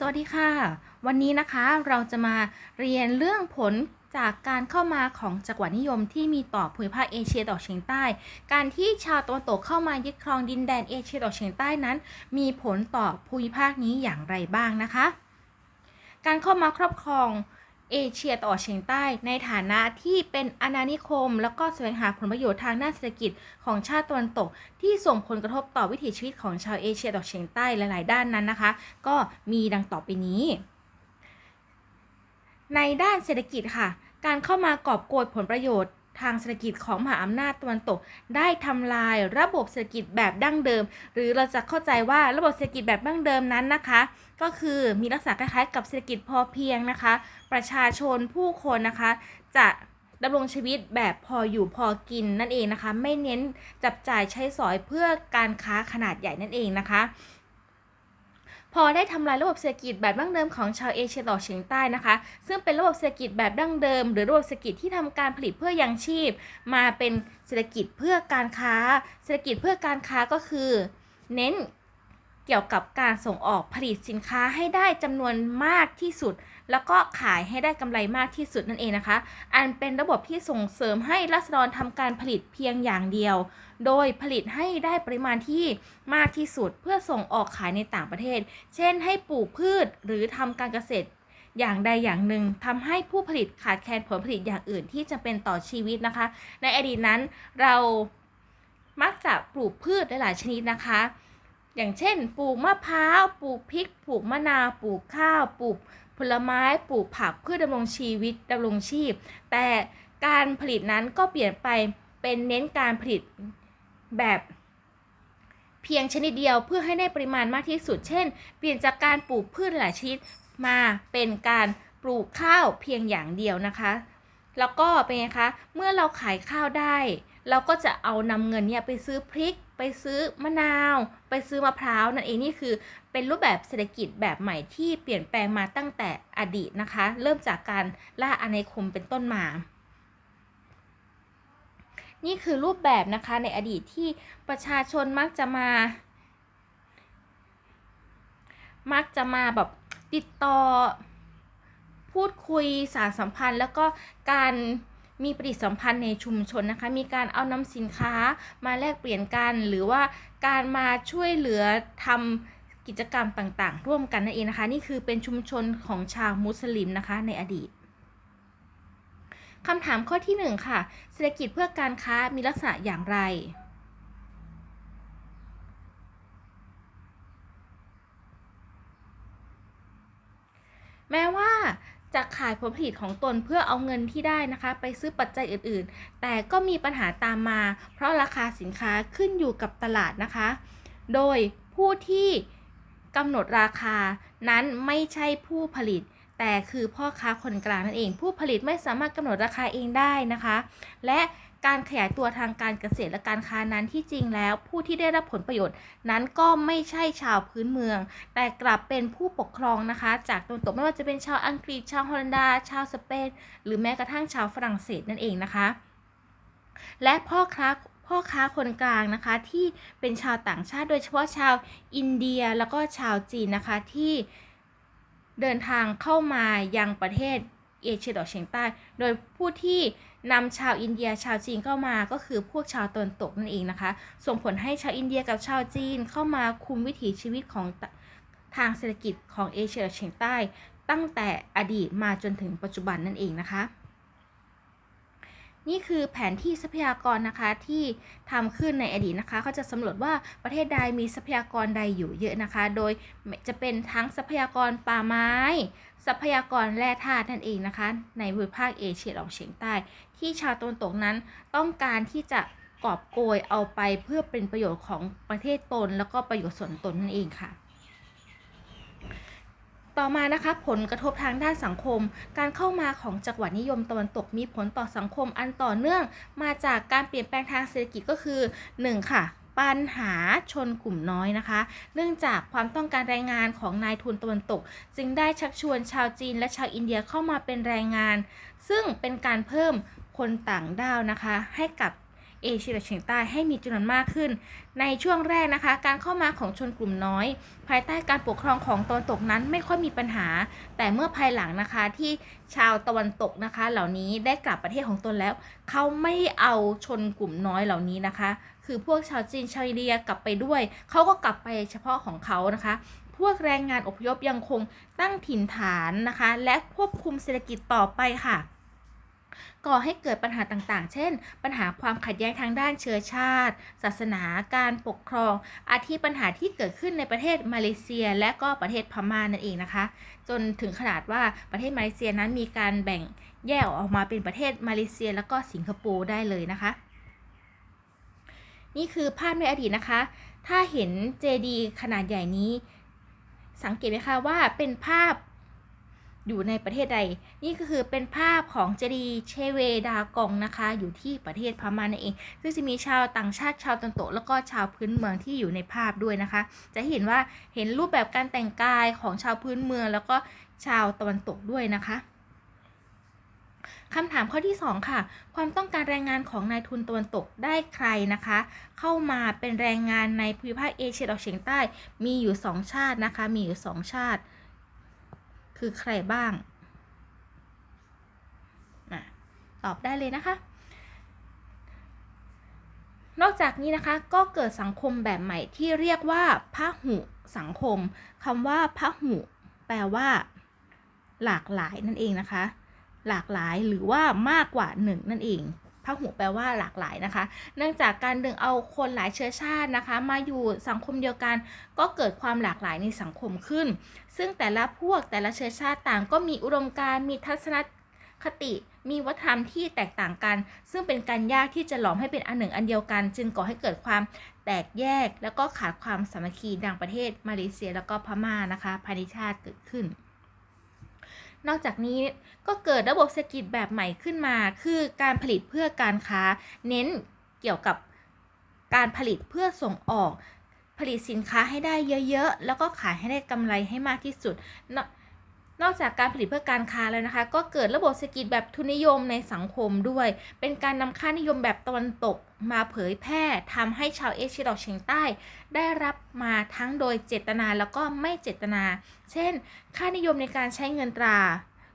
สวัสดีค่ะ วันนี้นะคะเราจะมาเรียนเรื่องผลจากการเข้ามาของจักรวรรดินิยมที่มีต่อภูมิภาคเอเชียตะวันออกเฉียงใต้ การที่ชาวตะวันตกเข้ามายึดครองดินแดนเอเชียตะวันออกเฉียงใต้นั้น มีผลต่อภูมิภาคนี้อย่างไรบ้างนะคะ การเข้ามาครอบครอง เอเชียตะวันออกเฉียงใต้ในฐานะที่เป็นอาณานิคม แล้วก็แสวงหาผลประโยชน์ทางด้านเศรษฐกิจของชาติตะวันตก ที่ส่งผลกระทบต่อวิถีชีวิตของชาวเอเชียตะวันออกเฉียงใต้หลาย ๆ ด้านนั้นนะคะ ก็มีดังต่อไปนี้ ในด้านเศรษฐกิจค่ะ การเข้ามากอบโกยผลประโยชน์ ทางเศรษฐกิจของมหาอำนาจตะวันตก ได้ทำลายระบบเศรษฐกิจแบบดั้งเดิม หรือเราจะเข้าใจว่าระบบเศรษฐกิจแบบดั้งเดิมนั้นนะคะ ก็คือมีลักษณะคล้ายๆกับเศรษฐกิจพอเพียงนะคะ ประชาชนผู้คนนะคะ จะดำรงชีวิตแบบพออยู่พอกินนั่นเองนะคะ ไม่เน้นจับจ่ายใช้สอยเพื่อการค้าขนาดใหญ่นั่นเองนะคะ พอได้ทำลายระบบเศรษฐกิจแบบดั้งเดิมของชาวเอเชียตะวันออกเฉียงใต้นะคะ ซึ่งเป็นระบบเศรษฐกิจแบบดั้งเดิม หรือระบบเศรษฐกิจที่ทำการผลิตเพื่อยังชีพ มาเป็นเศรษฐกิจเพื่อการค้า เศรษฐกิจเพื่อการค้าก็คือ เน้น เกี่ยวกับการส่งออกผลิตสินค้าให้ได้จำนวนมากที่สุด แล้วก็ขายให้ได้กำไรมากที่สุดนั่นเองนะคะ อันเป็นระบบที่ส่งเสริมให้รัษฎรทำการผลิตเพียงอย่างเดียว โดยผลิตให้ได้ปริมาณที่มากที่สุด เพื่อส่งออกขายในต่างประเทศ เช่น ให้ปลูกพืชหรือทำการเกษตรอย่างใดอย่างหนึ่งทำให้ผู้ผลิตขาดแคลนผลผลิตอย่างอื่นที่จะเป็นต่อชีวิตนะคะ ในอดีตนั้นเรามักจะปลูกพืชหลายๆชนิดนะคะ อย่างเช่น ปลูกมะพร้าว ปลูกพริก ปลูกมะนาว ปลูกข้าว ปลูกผลไม้ ปลูกผักเพื่อดำรงชีวิตดำรงชีพ แต่การผลิตนั้นก็เปลี่ยนไปเป็นเน้นการผลิตแบบเพียงชนิดเดียวเพื่อให้ได้ปริมาณมากที่สุด เช่น เปลี่ยนจากการปลูกพืชหลายชนิดมาเป็นการปลูกข้าวเพียงอย่างเดียวนะคะ แล้วก็เป็นไงคะ เมื่อเราขายข้าวได้ เราก็จะเอานำเงินเนี่ยไปซื้อพริก ไปซื้อมะนาว ไปซื้อมะพร้าวนั่นเองนี่คือ เป็นรูปแบบเศรษฐกิจแบบใหม่ที่เปลี่ยนแปลงมาตั้งแต่อดีตนะคะ เริ่มจากการล่าอาณานิคมเป็นต้นมา นี่คือรูปแบบนะคะในอดีตที่ประชาชนมักจะมา มักจะมาแบบติดต่อ พูดคุยสารสัมพันธ์ แล้วก็การ มีปฏิสัมพันธ์ในชุมชนนะคะ มีการเอานำสินค้ามาแลกเปลี่ยนกัน หรือว่าการมาช่วยเหลือทำกิจกรรมต่างๆ ร่วมกันนั่นเองนะคะ นี่คือเป็นชุมชนของชาวมุสลิมนะคะในอดีตคำถามข้อที่ 1 ค่ะ เศรษฐกิจเพื่อการค้ามีลักษณะอย่างไร แม้ว่า จะขายผลผลิตของตนเพื่อเอาเงินที่ได้นะคะ ไปซื้อปัจจัยอื่นๆ แต่ก็มีปัญหาตามมา เพราะราคาสินค้าขึ้นอยู่กับตลาดนะคะ โดยผู้ที่กำหนดราคานั้นไม่ใช่ผู้ผลิต แต่คือพ่อค้าคนกลางนั่นเอง ผู้ผลิตไม่สามารถกำหนดราคาเองได้นะคะ และ การขยายตัวทางการเกษตรและการค้านั้นที่จริงแล้ว ผู้ที่ได้รับผลประโยชน์นั้นก็ไม่ใช่ชาวพื้นเมือง แต่กลับเป็นผู้ปกครองนะคะ จากตนตกไม่ว่าจะเป็นชาวอังกฤษชาวฮอลันดา ชาวสเปนหรือแม้กระทั่งชาวฝรั่งเศสนั่นเองนะคะ และพ่อค้าพ่อค้าคนกลางนะคะที่เป็นชาวต่างชาติโดยเฉพาะชาวอินเดียแล้วก็ชาวจีนนะคะที่เดินทางเข้ามายังประเทศเอเชียตะวันออกเฉียงใต้ โดยผู้ที่ นำชาวอินเดียชาวจีนเข้ามาก็คือพวกชาวตะวันตกนั่นเองนะคะ ส่งผลให้ชาวอินเดียกับชาวจีนเข้ามาคุมวิถีชีวิตของทางเศรษฐกิจของเอเชียตะวันออกเฉียงใต้ ตั้งแต่อดีตมาจนถึงปัจจุบันนั่นเองนะคะ นี่คือแผนที่ทรัพยากรนะคะที่ทำขึ้นในอดีตนะคะเขาจะสำรวจว่าประเทศใดมีทรัพยากรใดอยู่เยอะนะคะ โดยจะเป็นทั้งทรัพยากรป่าไม้ ทรัพยากรแร่ธาตุนั่นเองนะคะ ในภูมิภาคเอเชียตะวันออกเฉียงใต้ ที่ชาวตะวันตกนั้นต้องการที่จะกอบโกยเอาไปเพื่อเป็นประโยชน์ของประเทศตน แล้วก็ประโยชน์ส่วนตนนั่นเองค่ะ ต่อมานะคะผลกระทบทางด้านสังคม การเข้ามาของจักรวรรดินิยมตะวันตกมีผลต่อสังคมอันต่อเนื่อง มาจากการเปลี่ยนแปลงทางเศรษฐกิจก็คือ 1. ค่ะปัญหาชนกลุ่มน้อยนะคะ เนื่องจากความต้องการแรงงานของนายทุนตะวันตก จึงได้ชักชวนชาวจีนและชาวอินเดียเข้ามาเป็นแรงงาน ซึ่งเป็นการเพิ่มคนต่างด้าวนะคะ ให้กับ เอเชียตะเฉียงใต้ให้มีจำนวนมากขึ้น ในช่วงแรกนะคะ การเข้ามาของชนกลุ่มน้อย ภายใต้การปกครองของตะวันตกนั้นไม่ค่อยมีปัญหา แต่เมื่อภายหลังนะคะที่ชาวตะวันตกนะคะ เหล่านี้ได้กลับประเทศของตนแล้ว เขาไม่เอาชนกลุ่มน้อยเหล่านี้นะคะ คือพวกชาวจีนชาวอินเดียกลับไปด้วย เขาก็กลับไปเฉพาะของเขานะคะพวกแรงงานอพยพยังคงตั้งถิ่นฐานนะคะ และควบคุมเศรษฐกิจต่อไปค่ะ ก่อให้เกิดปัญหาต่างๆ เช่น ปัญหาความขัดแย้งทางด้านเชื้อชาติ ศาสนาการปกครอง อาทิปัญหาที่เกิดขึ้นในประเทศมาเลเซีย และก็ประเทศพม่านั่นเองนะคะ จนถึงขนาดว่าประเทศมาเลเซียนั้นมีการแบ่งแยกออกมาเป็นประเทศมาเลเซีย แล้วก็สิงคโปร์ได้เลยนะคะ นี่คือภาพในอดีตนะคะ ถ้าเห็นเจดีขนาดใหญ่นี้ สังเกตไหมคะว่าเป็นภาพ อยู่ในประเทศใด นี่ก็คือเป็นภาพของเจดีเชเวดากองนะคะ อยู่ที่ประเทศพม่านั่นเอง ซึ่งจะมีชาวต่างชาติชาวตะวันตกแล้วก็ชาวพื้นเมืองที่อยู่ในภาพด้วยนะคะ จะเห็นว่าเห็นรูปแบบการแต่งกายของชาวพื้นเมือง แล้วก็ชาวตะวันตกด้วยนะคะคำถามข้อที่ 2 ค่ะ ความต้องการแรงงานของนายทุนตะวันตกได้ใครนะคะ เข้ามาเป็นแรงงานในภูมิภาคเอเชียตะวันออกเฉียงใต้ มีอยู่ 2 ชาตินะคะ มีอยู่ 2 ชาติ คือใครบ้างอะตอบได้เลยนะคะ นอกจากนี้นะคะก็เกิดสังคมแบบใหม่ที่เรียกว่าพหุสังคมคำว่าพหุแปลว่า หลากหลายนั่นเองนะคะ หลากหลายหรือว่ามากกว่าหนึ่งนั่นเอง พหุแปลว่าหลากหลายนะคะ เนื่องจากการดึงเอาคนหลายเชื้อชาตินะคะ มาอยู่สังคมเดียวกัน ก็เกิดความหลากหลายในสังคมขึ้น ซึ่งแต่ละพวกแต่ละเชื้อชาติต่างก็มีอุดมการณ์มีทัศนคติมีวัฒนธรรมที่แตกต่างกัน ซึ่งเป็นการยากที่จะหลอมให้เป็นอันหนึ่งอันเดียวกัน จึงก่อให้เกิดความแตกแยก แล้วก็ขาดความสามัคคีดังประเทศมาเลเซียแล้วก็พม่านะคะภายในชาติเกิดขึ้น นอกจากนี้ก็เกิดระบบเศรษฐกิจแบบใหม่ขึ้นมา คือการผลิตเพื่อการค้า เน้นเกี่ยวกับการผลิตเพื่อส่งออก ผลิตสินค้าให้ได้เยอะๆ แล้วก็ขายให้ได้กำไรให้มากที่สุด นอกจากการผลิตเพื่อการค้าแล้วนะคะ ก็เกิดระบบเศรษฐกิจแบบทุนนิยมในสังคมด้วย เป็นการนำค่านิยมแบบตะวันตกมาเผยแพร่ทำให้ชาวเอเชียตะวันออกเฉียงใต้ ได้รับมาทั้งโดยเจตนาแล้วก็ไม่เจตนา เช่น ค่านิยมในการใช้เงินตรา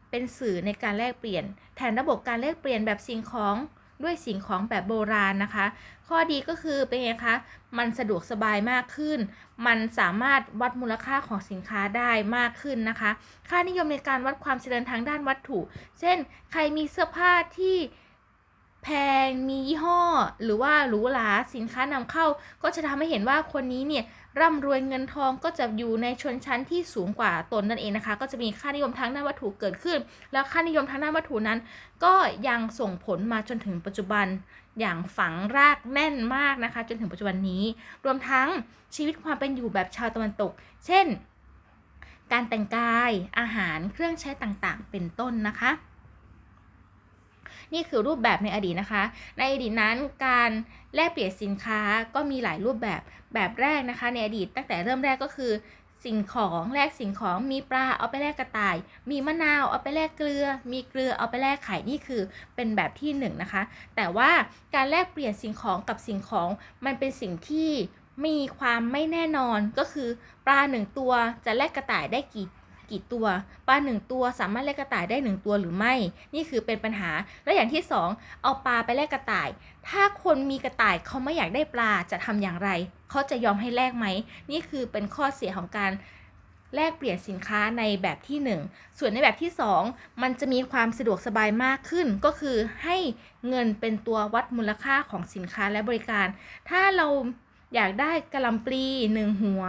เป็นสื่อในการแลกเปลี่ยน แทนระบบการแลกเปลี่ยนแบบสิ่งของ ด้วยสิ่งของแบบโบราณนะคะ ข้อดีก็คือเป็นไงคะ มันสะดวกสบายมากขึ้น มันสามารถวัดมูลค่าของสินค้าได้มากขึ้นนะคะ ค่านิยมในการวัดความเจริญทางด้านวัตถุ เช่น ใครมีเสื้อผ้าที่แพง มียี่ห้อ หรือว่าหรูหรา สินค้านำเข้า ก็จะทำให้เห็นว่าคนนี้เนี่ย ร่ำรวยเงินทองก็จะอยู่ในชนชั้นที่สูงกว่าตนนั่นเองนะคะ ก็จะมีค่านิยมทางด้านวัตถุเกิดขึ้น แล้วค่านิยมทางด้านวัตถุนั้น ก็ยังส่งผลมาจนถึงปัจจุบันอย่างฝังรากแน่นมากนะคะ จนถึงปัจจุบันนี้ รวมทั้งชีวิตความเป็นอยู่แบบชาวตะวันตก เช่น การแต่งกายอาหารเครื่องใช้ต่างๆ เป็นต้นนะคะ นี่คือรูปแบบในอดีตนะคะ ในอดีตนั้นการแลกเปลี่ยนสินค้าก็มีหลายรูปแบบแบบแรกนะคะ ในอดีตตั้งแต่เริ่มแรกก็คือสิ่งของแลกสิ่งของมีปลาเอาไปแลกกระต่าย มีมะนาวเอาไปแลกเกลือ มีเกลือเอาไปแลกไข่นี่คือเป็นแบบที่1นงนะคะ แต่ว่าการแลกเปลี่ยนสิ่งของกับสิ่งของมันเป็นสิ่งที่มีความไม่แน่นอนก็คือ ปลาหนึ่งตัวจะแลกกระต่ายได้กี่ กี่ตัว ปลาหนึ่งตัวสามารถแลกกระต่ายได้หนึ่งตัวหรือไม่ นี่คือเป็นปัญหา และอย่างที่สองเอาปลาไปแลกกระต่าย ถ้าคนมีกระต่ายเขาไม่อยากได้ปลาจะทำอย่างไร เขาจะยอมให้แลกไหม นี่คือเป็นข้อเสียของการแลกเปลี่ยนสินค้าในแบบที่ 1 ส่วนในแบบที่ 2 มันจะมีความสะดวกสบายมากขึ้น ก็คือให้เงินเป็นตัววัดมูลค่าของสินค้าและบริการ ถ้าเราอยากได้กระลำปลีหนึ่งหัว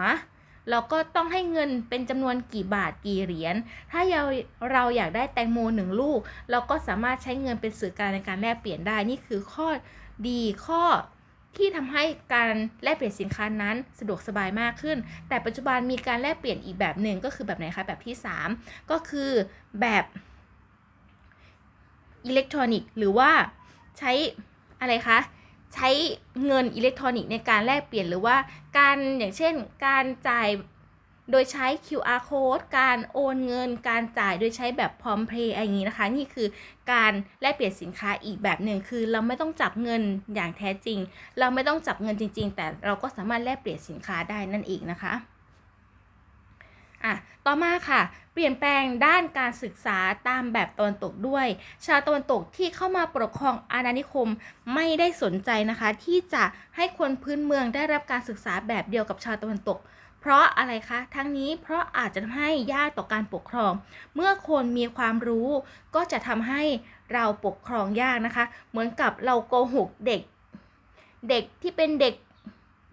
เราก็ต้องให้เงินเป็นจำนวนกี่บาทกี่เหรียญ ถ้าเราเราอยากได้แตงโมหนึ่งลูก เราก็สามารถใช้เงินเป็นสื่อกลางในการแลกเปลี่ยนได้ นี่คือข้อดีข้อที่ทำให้การแลกเปลี่ยนสินค้านั้นสะดวกสบายมากขึ้น แต่ปัจจุบันมีการแลกเปลี่ยนอีกแบบหนึ่งก็คือแบบไหนคะแบบที่ 3 ก็คือแบบอิเล็กทรอนิกส์หรือว่าใช้อะไรคะ ใช้เงินอิเล็กทรอนิกส์ในการแลกเปลี่ยนหรือว่าการอย่างเช่น การจ่ายโดยใช้ QR code การโอนเงิน การจ่ายโดยใช้แบบพร้อมเพย์อะไรอย่างนี้นะคะ นี่คือการแลกเปลี่ยนสินค้าอีกแบบหนึ่งคือ เราไม่ต้องจับเงินอย่างแท้จริง เราไม่ต้องจับเงินจริง ๆ แต่เราก็สามารถแลกเปลี่ยนสินค้าได้นั่นเองนะคะ อะต่อมาค่ะ เปลี่ยนแปลงด้านการศึกษาตามแบบตะวันตกด้วย ชาวตะวันตกที่เข้ามาปกครองอาณานิคมไม่ได้สนใจนะคะ ที่จะให้คนพื้นเมืองได้รับการศึกษาแบบเดียวกับชาวตะวันตก เพราะอะไรคะ ทั้งนี้เพราะอาจจะทำให้ยากต่อการปกครอง เมื่อคนมีความรู้ก็จะทำให้เราปกครองยากนะคะ เหมือนกับเราโกหกเด็ก เด็กที่เป็นเด็ก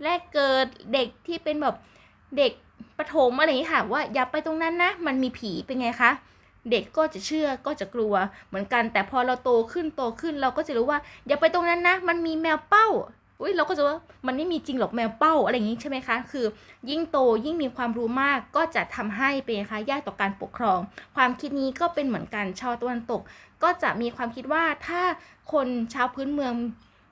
แรกเกิดเด็กที่เป็นแบบเด็ก ประถมอะไรอย่างนี้ค่ะว่าอย่าไปตรงนั้นนะมันมีผีเป็นไงคะเด็กก็จะเชื่อก็จะกลัวเหมือนกัน แต่พอเราโตขึ้นโตขึ้นเราก็จะรู้ว่า อย่าไปตรงนั้นนะ มันมีแมวเป้าอุ้ยเราก็จะว่ามันไม่มีจริงหรอกแมวเป้าอะไรอย่างนี้ใช่ไหมคะ คือ ยิ่งโตยิ่งมีความรู้มากก็จะทำให้เป็นคะยากต่อการปกครอง ความคิดนี้ก็เป็นเหมือนกันชาวตะวันตก ก็จะมีความคิดว่าถ้าคนชาวพื้นเมือง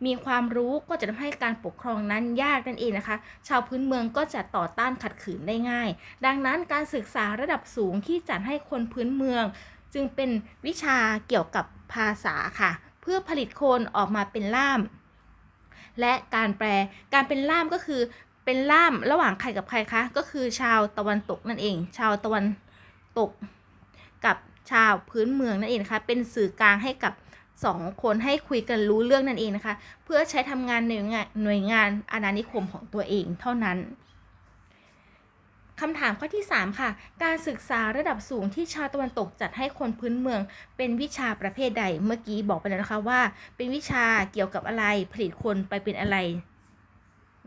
มีความรู้ก็จะทำให้การปกครองนั้นยากนั่นเองนะคะ ชาวพื้นเมืองก็จะต่อต้านขัดขืนได้ง่าย ดังนั้นการศึกษาระดับสูงที่จัดให้คนพื้นเมือง จึงเป็นวิชาเกี่ยวกับภาษาค่ะ เพื่อผลิตคนออกมาเป็นล่าม และการแปลการเป็นล่ามก็คือเป็นล่ามระหว่างใครกับใครคะ ก็คือชาวตะวันตกนั่นเอง ชาวตะวันตกกับชาวพื้นเมืองนั่นเองนะคะเป็นสื่อกลางให้กับ สองคนให้คุยกันรู้เรื่องนั่นเองนะคะ เพื่อใช้ทำงานในหน่วยงานหน่วยงานอาณานิคมของตัวเองเท่านั้นคำถามข้อที่ 3 ค่ะ การศึกษาระดับสูงที่ชาวตะวันตกจัดให้คนพื้นเมือง เป็นวิชาประเภทใด เมื่อกี้บอกไปแล้วนะคะว่า เป็นวิชาเกี่ยวกับอะไร ผลิตคนไปเป็นอะไร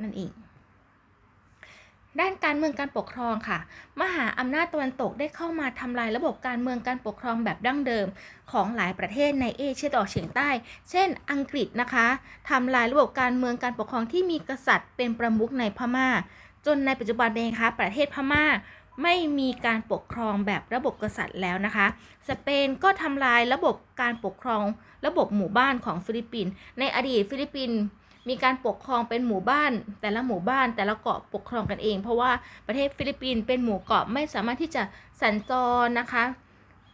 นั่นเอง ด้านการเมืองการปกครองค่ะ มหาอำนาจตะวันตกได้เข้ามาทำลายระบบการเมืองการปกครองแบบดั้งเดิม ของหลายประเทศในเอเชียตะวันออกเฉียงใต้ เช่น อังกฤษนะคะทำลายระบบการเมืองการปกครองที่มีกษัตริย์เป็นประมุขในพม่า จนในปัจจุบันเองคะประเทศพม่าไม่มีการปกครองแบบระบบกษัตริย์แล้วนะคะ สเปนก็ทำลายระบบการปกครอง ระบบหมู่บ้านของฟิลิปปินส์ในอดีตฟิลิปปินส์ มีการปกครองเป็นหมู่บ้าน แต่ละหมู่บ้านแต่ละเกาะปกครองกันเอง เพราะว่าประเทศฟิลิปปินส์เป็นหมู่เกาะไม่สามารถที่จะสัญจรนะคะ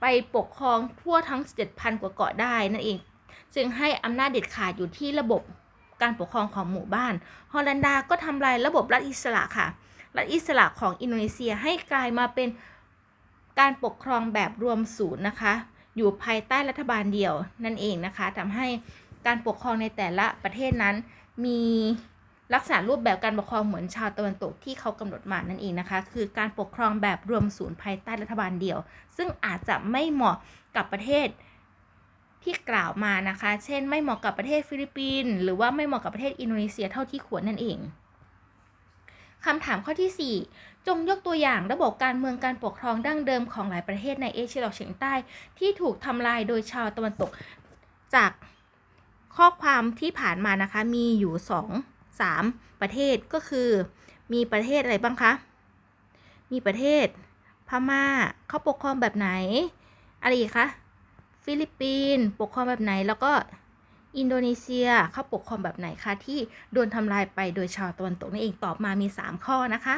ไปปกครองทั่วทั้ง 7,000 กว่าเกาะได้นั่นเอง จึงให้อำนาจเด็ดขาดอยู่ที่ระบบการปกครองของหมู่บ้าน ฮอลันดาก็ทำลายระบบรัฐอิสระค่ะ รัฐอิสระของอินโดนีเซียให้กลายมาเป็นการปกครองแบบรวมศูนย์นะคะ อยู่ภายใต้รัฐบาลเดียวนั่นเองนะคะทำให้ การปกครองในแต่ละประเทศนั้น มีลักษณะรูปแบบการปกครองเหมือนชาวตะวันตกที่เขากำหนดมานั่นเองนะคะ คือการปกครองแบบรวมศูนย์ภายใต้รัฐบาลเดียว ซึ่งอาจจะไม่เหมาะกับประเทศที่กล่าวมานะคะ เช่น ไม่เหมาะกับประเทศฟิลิปปินส์หรือว่าไม่เหมาะกับประเทศอินโดนีเซียเท่าที่ควรนั่นเองคำถามข้อที่ 4 จงยกตัวอย่างระบบการเมืองการปกครองดั้งเดิมของหลายประเทศในเอเชียตะวันออกเฉียงใต้ ที่ถูกทำลายโดยชาวตะวันตกจาก ข้อความที่ผ่านมานะคะมีอยู่ 2 3 ประเทศก็คือ มีประเทศอะไรบ้างคะ มีประเทศพม่าเขาปกครองแบบไหน อะไรอีกคะฟิลิปปินส์ปกครองแบบไหนแล้วก็อินโดนีเซียเขาปกครองแบบไหนคะที่โดนทำลายไปโดยชาวตะวันตกนั่นเองตอบมามี 3 ข้อนะคะ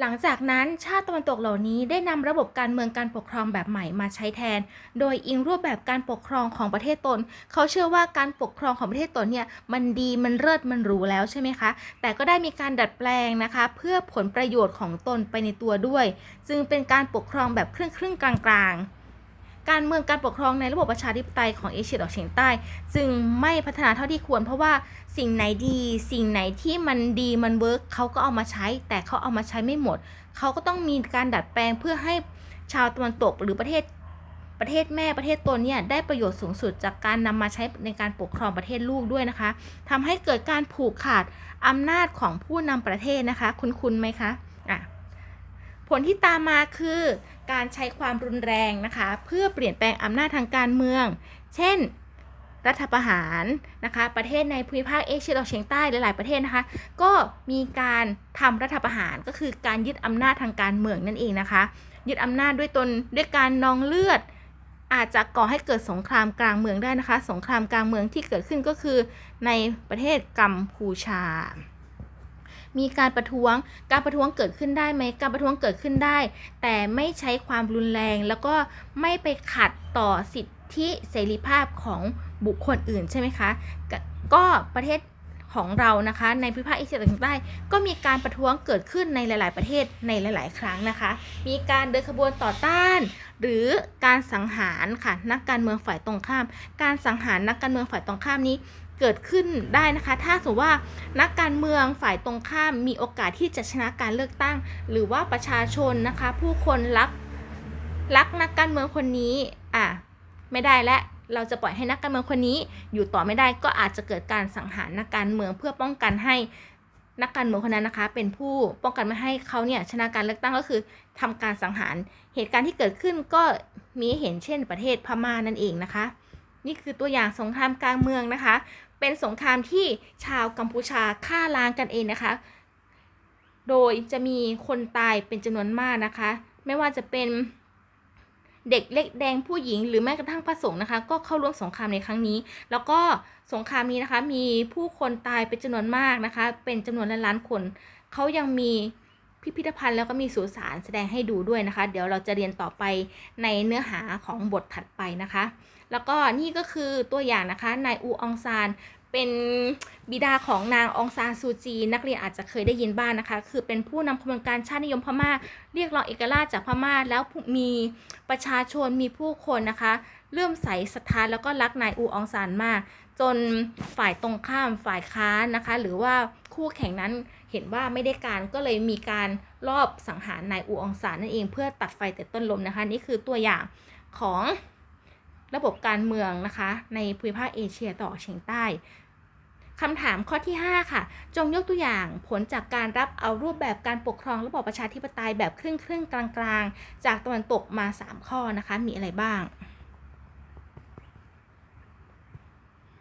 หลังจากนั้นชาติตะวันตกเหล่านี้ได้นำระบบการเมืองการปกครองแบบใหม่มาใช้แทน โดยอิงรูปแบบการปกครองของประเทศตน เขาเชื่อว่าการปกครองของประเทศตนเนี่ยมันดีมันเลิศมันหรูแล้วใช่ไหมคะ แต่ก็ได้มีการดัดแปลงนะคะ เพื่อผลประโยชน์ของตนไปในตัวด้วย จึงเป็นการปกครองแบบครึ่งครึ่งกลางๆ การเมืองการปกครองในระบบประชาธิปไตยของเอเชียตะวันออกเฉียงใต้ จึงไม่พัฒนาเท่าที่ควร เพราะว่าสิ่งไหนดีสิ่งไหนที่มันดีมันเวิร์กเขาก็เอามาใช้ แต่เขาเอามาใช้ไม่หมด เขาก็ต้องมีการดัดแปลงเพื่อให้ชาวตะวันตกหรือประเทศประเทศแม่ประเทศตนเนี่ยได้ประโยชน์สูงสุดจากการนำมาใช้ในการปกครองประเทศลูกด้วยนะคะทำให้เกิดการผูกขาดอำนาจของผู้นำประเทศนะคะ คุณคุณไหมคะ ผลที่ตามมาคือ การใช้ความรุนแรงนะคะ เพื่อเปลี่ยนแปลงอำนาจทางการเมือง เช่น รัฐประหารนะคะ ประเทศในภูมิภาคเอเชียตะวันออกเฉียงใต้หลายๆประเทศนะคะ ก็มีการทำรัฐประหารก็คือการยึดอำนาจทางการเมืองนั่นเองนะคะ ยึดอำนาจด้วยตนด้วยการนองเลือด อาจจะก่อให้เกิดสงครามกลางเมืองได้นะคะ สงครามกลางเมืองที่เกิดขึ้นก็คือในประเทศกัมพูชา มีการประท้วง การประท้วงเกิดขึ้นได้ไหมการประท้วงเกิดขึ้นได้ แต่ไม่ใช้ความรุนแรง แล้วก็ไม่ไปขัดต่อสิทธิเสรีภาพของบุคคลอื่นใช่ไหมคะกก็ประเทศของเรานะคะในภูมิภาคเอเชียตะวันออกใต้ ก็มีการประท้วงเกิดขึ้นในหลาย ๆ ประเทศในหลาย ๆ ครั้งนะคะ มีการเดินขบวนต่อต้าน หรือการสังหารค่ะนักการเมืองฝ่ายตรงข้าม การสังหารนักการเมืองฝ่ายตรงข้ามนี้ เกิดขึ้นได้นะคะ ถ้าสมมติว่านักการเมืองฝ่ายตรงข้ามมีโอกาสที่จะชนะการเลือกตั้ง หรือว่าประชาชนนะคะ ผู้คนรักรักนักการเมืองคนนี้อะไม่ได้และเราจะปล่อยให้นักการเมืองคนนี้ อยู่ต่อไม่ได้ก็อาจจะเกิดการสังหารนักการเมืองเพื่อป้องกันให้นักการเมืองคนนั้นนะคะ เป็นผู้ป้องกันไม่ให้เขาเนี่ยชนะการเลือกตั้งก็คือทำการสังหารเหตุการณ์ที่เกิดขึ้นก็มีเห็นเช่นประเทศพม่านั่นเองนะคะ นี่คือตัวอย่างสงครามกลางเมืองนะคะ เป็นสงครามที่ชาวกัมพูชาฆ่าล้างกันเองนะคะ โดยจะมีคนตายเป็นจำนวนมากนะคะ ไม่ว่าจะเป็นเด็กเล็กแดงผู้หญิงหรือแม้กระทั่งพระสงฆ์นะคะ ก็เข้าร่วมสงครามในครั้งนี้ แล้วก็สงครามนี้นะคะ มีผู้คนตายเป็นจำนวนมากนะคะ เป็นจำนวนล้านล้านๆคนเขายังมีพิพิธภัณฑ์แล้วก็มีสุสานแสดงให้ดูด้วยนะคะ เดี๋ยวเราจะเรียนต่อไปในเนื้อหาของบทถัดไปนะคะ แล้วก็นี่ก็คือตัวอย่างนะคะ นายอูอองซานเป็นบิดาของนางองซานซูจี นักเรียนอาจจะเคยได้ยินบ้างนะคะ คือเป็นผู้นำขบวนการชาตินิยมพม่า เรียกร้องเอกราชจากพม่า แล้วมีประชาชนมีผู้คนนะคะเลื่อมใสศรัทธาแล้วก็รักนายอูอองซานมาก จนฝ่ายตรงข้ามฝ่ายค้านนะคะ หรือว่าคู่แข่งนั้นเห็นว่าไม่ได้การก็เลยมีการลอบสังหารนายอูอองซานนั่นเองเพื่อตัดไฟแต่ต้นลมนะคะ นี่คือตัวอย่างของ ระบบการเมืองนะคะ ในภูมิภาคเอเชียตะวันอเฉียงใต้คำถามข้อที่ 5 ค่ะ จงยกตัวอย่างผลจากการรับเอารูปแบบการปกครองระบอบประชาธิปไตยแบบครึ่งครึ่งกลางๆ จากตะวันตกมา 3 ข้อนะคะ มีอะไรบ้าง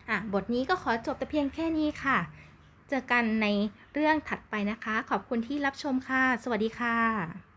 อะ บทนี้ก็ขอจบแต่เพียงแค่นี้ค่ะ เจอกันในเรื่องถัดไปนะคะ ขอบคุณที่รับชมค่ะ สวัสดีค่ะ